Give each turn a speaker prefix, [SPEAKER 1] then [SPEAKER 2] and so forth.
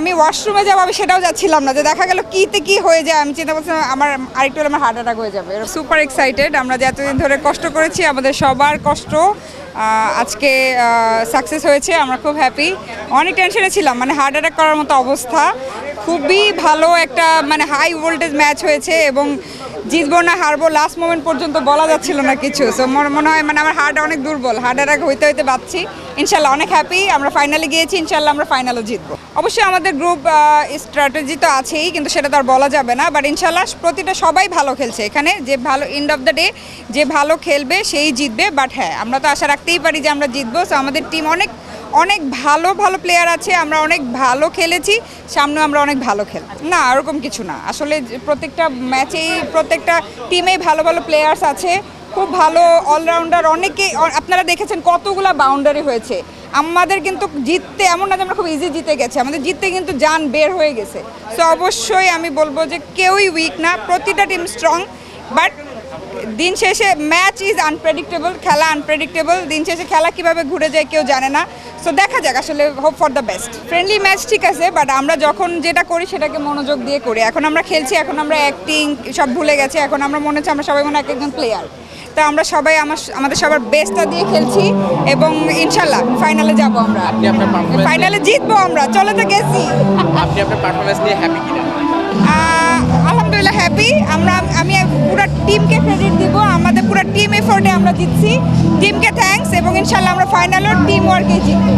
[SPEAKER 1] আমি ওয়াশরুমে যাব, আমি সেটাও যাচ্ছিলাম না। যে দেখা গেল কীতে কী হয়ে যায়, আমি চিন্তা করছিলাম, আমার আরেকটু আমার হার্ট অ্যাটাক হয়ে যাবে। সুপার এক্সাইটেড আমরা যে এতদিন ধরে কষ্ট করেছি, আমাদের সবার কষ্ট আজকে সাকসেস হয়েছে, আমরা খুব হ্যাপি অনেক টেনশনে ছিলাম মানে হার্ট অ্যাটাক করার মতো অবস্থা। খুবই ভালো একটা মানে হাই ভোল্টেজ ম্যাচ হয়েছে এবং জিতবো না, হারবো লাস্ট মোমেন্ট পর্যন্ত বলা যাচ্ছিল না কিছু। সো মনে হয় মানে আমার হার্ট অনেক দুর্বল। হার্ট অ্যাটাক হইতে হইতে বাঁচছি ইনশাল্লাহ অনেক হ্যাপি আমরা ফাইনালে গিয়েছি, ইনশাল্লাহ আমরা ফাইনালও জিতবো। অবশ্যই আমাদের গ্রুপ স্ট্র্যাটেজি তো আছেই, কিন্তু সেটা তো আর বলা যাবে না। বাট ইনশাল্লাহ প্রতিটা সবাই ভালো খেলছে এখানে। যে ভালো এন্ড অফ দ্য ডে যে ভালো খেলবে, সেই জিতবে। বাট হ্যাঁ আমরা তো আশা রাখতেই পারি যে আমরা জিতবো। সো আমাদের টিম অনেক অনেক ভালো ভালো প্লেয়ার আছে, আমরা অনেক ভালো খেলেছি, সামনে আমরা অনেক ভালো খেল, না, ওরকম কিছু না। আসলে প্রত্যেকটা ম্যাচেই প্রত্যেকটা টিমেই ভালো ভালো প্লেয়ার্স আছে, খুব ভালো অলরাউন্ডার অনেকে আপনারা দেখেছেন কতগুলা বাউন্ডারি হয়েছে। আমাদের কিন্তু জিততে, এমন না যে আমরা খুব ইজি জিতে গেছে, আমাদের জিততে কিন্তু যান বের হয়ে গেছে। সো অবশ্যই আমি বলব যে কেউই উইক না, প্রতিটা টিম স্ট্রং বাট দিন শেষে ম্যাচ ইজ আনপ্রেডিক্টেবল খেলা আনপ্রেডিক্টেবল। দিন শেষে খেলা কীভাবে ঘুরে যায় কেউ জানে না। সো দেখা যাক আসলে hope for the best friendly match ঠিক আছে বাট আমরা যখন যেটা করি সেটাকে মনোযোগ দিয়ে করি। এখন আমরা খেলছি এখন আমরা অ্যাক্টিং সব ভুলে গেছি। এখন আমরা মনে হচ্ছে আমরা সবাই মনে এক একজন প্লেয়ার তো আমরা সবাই আমার আমাদের সবার বেস্টটা দিয়ে খেলছি এবং ইনশাল্লাহ ফাইনালে যাব আমরা। ফাইনালে জিতবো আমরা। চলে তো গেছি।
[SPEAKER 2] আপনি আপনার পারফরমেন্স নিয়ে হ্যাপি কিনা?
[SPEAKER 1] আলহামদুলিল্লাহ হ্যাপি আমরা আমি পুরো টিমকে ক্রেডিট দিব, আমাদের পুরো টিম এফোর্টে আমরা দিচ্ছি টিমকে থ্যাঙ্কস এবং ইনশাল্লাহ আমরা ফাইনালও টিম ওয়ার্কে জিতবো।